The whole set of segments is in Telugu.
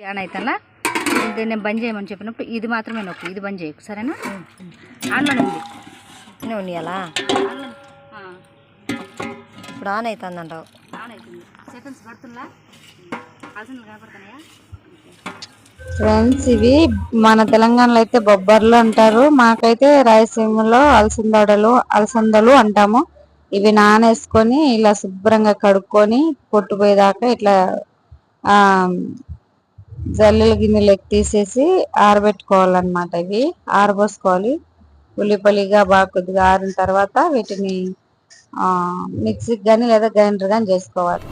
ఆన్ అవుతానా ఇది నేను బంద్ చేయమని చెప్పినప్పుడు ఇది మాత్రమే నొక్కు ఇది బంద్ చేయకు సరేనా? ఆన్లోనే ఉంది. నువ్వు నీయలా ఆ, ఇప్పుడు ఆన్ అవుతుంది అంటావు ఆన్ అవుతుంది సెకండ్స్ పడుతుందా? అలసందలు కనపడుతున్నాయా? ఫ్రెండ్స్ ఇవి మన తెలంగాణలో అయితే బొబ్బర్లు అంటారు. మాకైతే రాయలసీమలో అలసందడలు అలసందలు అంటాము. ఇవి నానేసుకొని ఇలా శుభ్రంగా కడుక్కొని పొట్టుపోయేదాకా ఇట్లా ఆ జల్లెల గిన్నెలు తీసేసి ఆరబెట్టుకోవాలన్నమాట ఇవి. ఆరబోసుకోవాలి. ఉల్లిపల్లిగా బాగా కొద్దిగా ఆరిన తర్వాత వీటిని మిక్సీకి కానీ లేదా గ్రైండర్ కానీ చేసుకోవాలి.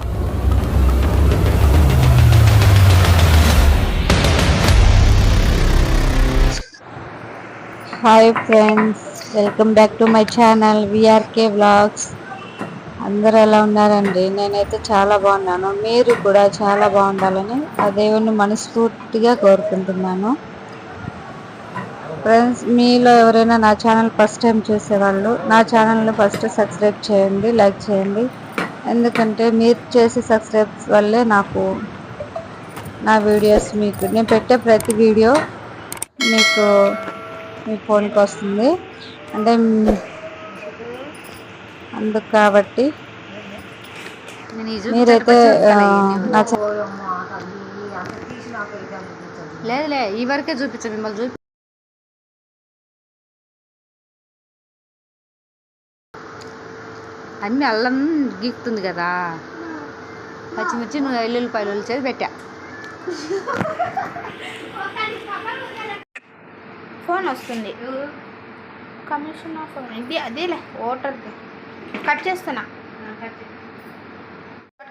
Hi friends welcome back to my channel. V R K vlogs. అందరూ ఎలా ఉన్నారండి? నేనైతే చాలా బాగున్నాను. మీరు కూడా చాలా బాగుండాలని ఆ దేవుణ్ణి మనస్ఫూర్తిగా కోరుకుంటున్నాను. ఫ్రెండ్స్ మీలో ఎవరైనా నా ఛానల్ ఫస్ట్ టైం చూసేవాళ్ళు నా ఛానల్ని ఫస్ట్ సబ్స్క్రైబ్ చేయండి లైక్ చేయండి. ఎందుకంటే మీరు చేసే సబ్స్క్రైబ్స్ వల్లే నాకు నా వీడియోస్ మీకు నేను పెట్టే ప్రతి వీడియో మీకు మీ ఫోన్కి వస్తుంది. అంటే అందుకు కాబట్టి నేను ఈ మీరైతే లేదులే ఈ వరకే చూపించు మిమ్మల్ని చూపి అన్ని అల్లం గీక్తుంది కదా. పచ్చిమిర్చి నువ్వు ఎల్లుల్లిపాయలు చేసి పెట్టా. ఫోన్ వస్తుంది. కమిషన్ ఆఫ్ ఇది అదేలే ఓటర్ది. కట్ చేస్తున్నా.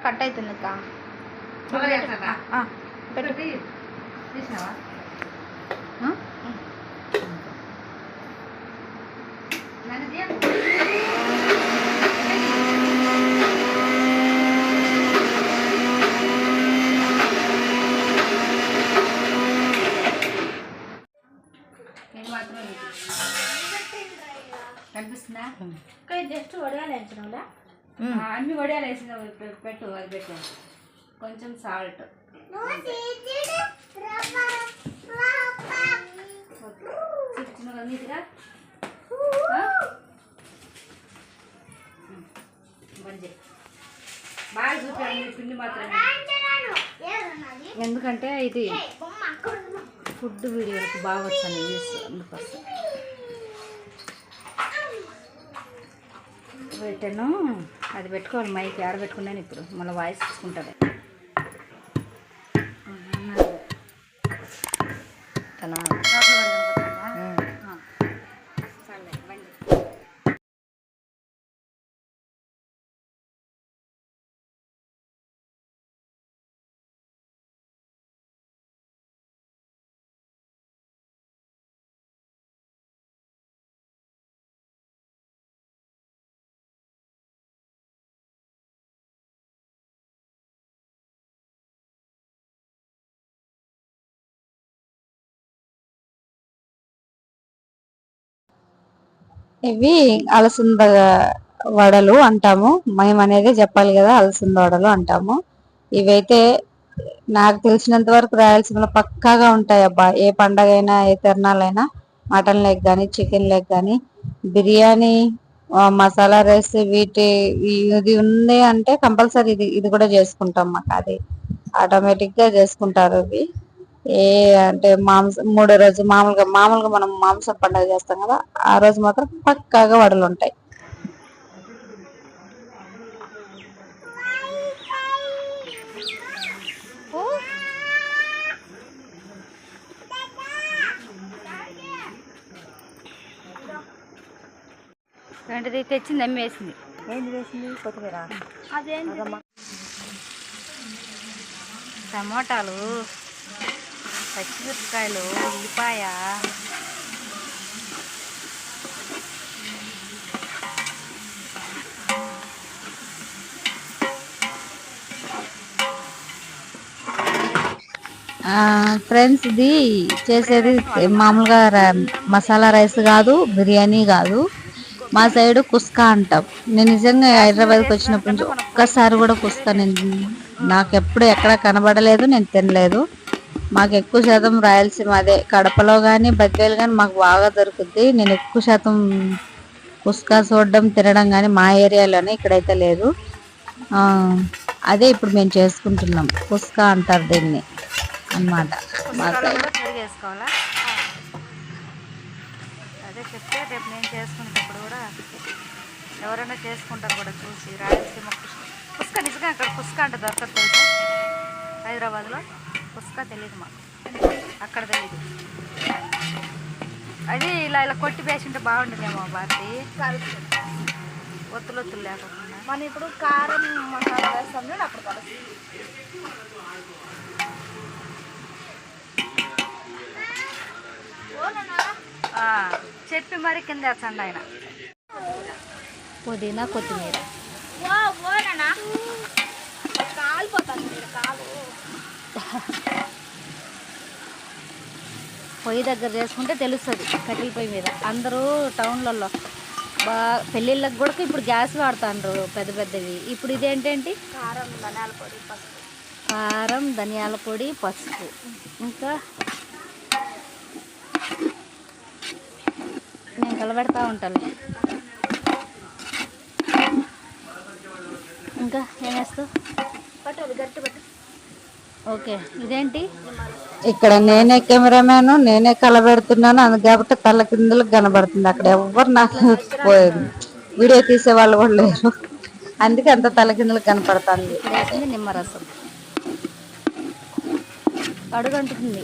కట్ అవుతుంది అక్క. పెట్టు. కనిపిస్తుందా వేయించడంలా అన్ని వడియాలు వేసిన పెట్టు అది పెట్టు. కొంచెం సాల్ట్. నీట్గా. మంచి బాగా చూపించాలి పిండి మాత్రమే. ఎందుకంటే ఇది ఫుడ్ వీడియోలకు బాగా వచ్చాను అందుకోసం. పెట్టాను. అది పెట్టుకోవాలి. మైక్ ఆడ పెట్టుకున్నాను ఇప్పుడు. మళ్ళీ వాయిస్ తీసుకుంటుంది తన ఇవి అలసంద వడలు అంటాము. మేము అనేది చెప్పాలి కదా అలసంద వడలు అంటాము. ఇవైతే నాకు తెలిసినంత వరకు రాయలసీమలో పక్కాగా ఉంటాయి అబ్బా. ఏ పండగ అయినా ఏ తిరణాలైనా మటన్ లెగ్ కానీ చికెన్ లెగ్ కానీ బిర్యానీ మసాలా రైస్ వీటి ఇది ఉంది అంటే కంపల్సరీ ఇది ఇది కూడా చేసుకుంటాం మాకు అది. ఆటోమేటిక్గా చేసుకుంటారు ఇవి. ఏ అంటే మాంసం మూడో రోజు మామూలుగా మామూలుగా మనం మాంసం పండుగ చేస్తాం కదా ఆ రోజు మాత్రం పక్కాగా వడలు ఉంటాయి. ఏంటిది? తెచ్చింది అమ్మి వేసింది ఏంటి వేసింది కొత్తిమీర అదేంటి టమోటాలు. పచ్చిమిరపకాయలు ఉల్లిపాయ. ఫ్రెండ్స్ ఇది చేసేది మామూలుగా మసాలా రైస్ కాదు బిర్యానీ కాదు. మా సైడ్ కుస్కా అంటాం. నేను నిజంగా హైదరాబాద్కి వచ్చినప్పటి నుంచి ఒక్కసారి కూడా కుస్కా నేను నాకు ఎప్పుడు ఎక్కడ కనబడలేదు నేను తినలేదు. మాకు ఎక్కువ శాతం రాయలసీమ అదే కడపలో కానీ బద్వేలు కానీ మాకు బాగా దొరుకుద్ది. నేను ఎక్కువ శాతం కుస్కా చూడడం తినడం కానీ మా ఏరియాలోనే ఇక్కడైతే లేదు. అదే ఇప్పుడు మేము చేసుకుంటున్నాం. కుస్కా అంటారు దీన్ని వేసుకోవాలా అదే చెప్తే రేపు నేను చేసుకునేటప్పుడు కూడా ఎవరైనా చేసుకుంటారు కూడా చూసి రాయలసీమ కుస్క నిజంగా అక్కడ కుస్క అంటే దొరకదు హైదరాబాద్లో? కుస్క తెలియదు మాకు. అక్కడ తెలియదు అది ఇలా ఇలా కొట్టి వేసింటే బాగుంటుందేమో భారతి. ఒత్తులు ఒత్తులు లేకుండా. మనం ఇప్పుడు కారం మసాలా వేస్తాం అప్పుడు కలుస్తుంది ఆ, చెప్పి మరి కింద వేసండి ఆయన. పుదీనా కొత్తిమీర. కాలిపోతాను మీరు కాలు. పొయ్యి దగ్గర చేసుకుంటే తెలుస్తుంది కట్టెల పొయ్యి మీద. అందరూ టౌన్లలో బా పెళ్ళిళ్ళకి కూడా ఇప్పుడు గ్యాస్ వాడుతాండ్రు పెద్ద పెద్దవి. ఇప్పుడు ఇదేంటేంటి? కారం ధనియాల పొడి పసుపు. కారం ధనియాల పొడి పసుపు. ఇంకా నేను కలబెడతా ఉంటాను. ఇంకా ఏం వేస్తావు పట్టు అది గట్టి పట్టు. ఓకే. ఇదేంటి? ఇక్కడ నేనే కెమెరామ్యాన్ నేనే కలబెడుతున్నాను అది కాబట్టి తల కిందలకు కనబడుతుంది. అక్కడ ఎవరు నాకు పోయింది. వీడియో తీసే వాళ్ళు కూడా లేరు. అందుకే అంత తల కిందలకు కనపడుతుంది. నిమ్మరసం. అడుగంటుతుంది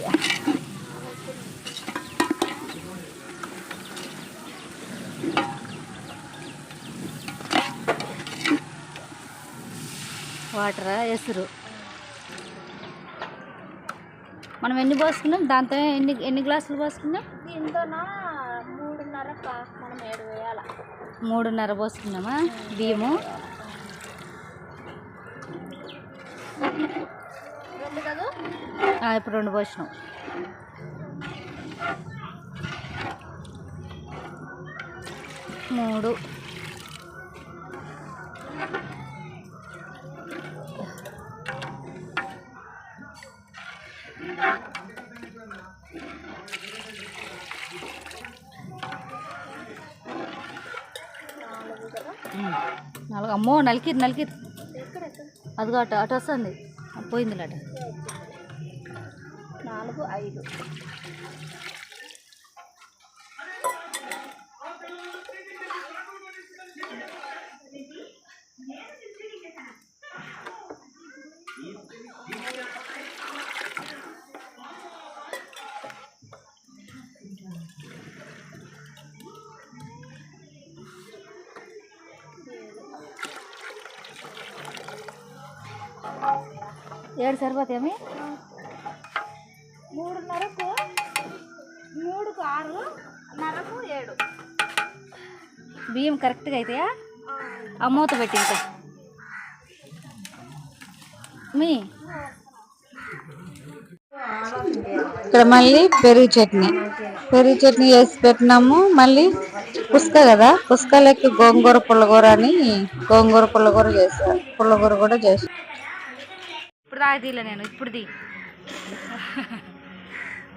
వాటరా ఎసురు. మనం ఎన్ని పోసుకున్నాం? దాంతో ఎన్ని ఎన్ని గ్లాసులు పోసుకున్నాం? దీంతోన మూడున్నర మనం ఏడు వేయాల. మూడున్నర పోసుకున్నామా? బియ్యము. ఇప్పుడు రెండు పోసినాం. మూడు. అమ్మో నలికిరు నలికిరు అదిగో అటు అటు వస్తుంది. పోయింది అట నాలుగు ఐదు. ఏడు సరిపోతాయి మూడున్నరకు మూడుకు ఆరు నరకు ఏడు. బియ్యం కరెక్ట్గా అవుతాయా ఆ మూత పెట్టి ఇంకా. మీ? ఇక్కడ మళ్ళీ పెరుగు చట్నీ. పెరుగు చట్నీ వేసి పెట్టినాము. మళ్ళీ పుస్క కదా? పుస్క లెక్క గోంగూర పుల్లగూర అని గోంగూర పుల్లగూర చేస్తారు పుల్లగూర కూడా చేస్తారు ఇప్పుడు దాకా తీయలే నేను ఇప్పుడు తీ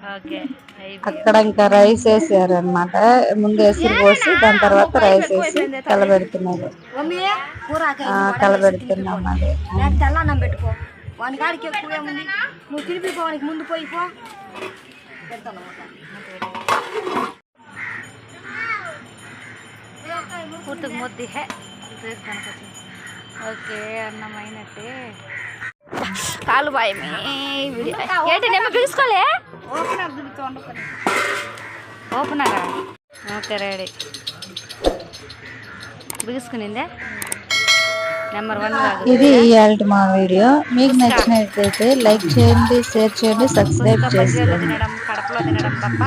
ఓకే అక్కడ ఇంకా రైస్ వేసారు అనమాట ముందు ఎసురు పోసి దాని తర్వాత రైస్ వేసి కలబెడుతున్నారు కలబెడుతున్నాం అది. తెల్లన్నం పెట్టుకో. వాని కాడికి ఎక్కువ ఏముంది? నువ్వు ముందు పెడతాను పూర్తిగా హే ఓకే అన్నం అయినట్టే కాలు బాయమే ఏంటి నేను పిలుచుకోలే? Opener okay ready. బిగుసుకునిందే? Number one ఇది ఇవాళ మా వీడియో. మీకు నచ్చినట్లయితే లైక్ చేయండి షేర్ చేయండి సబ్స్క్రైబ్ తినడం కడపలో తినడం తప్ప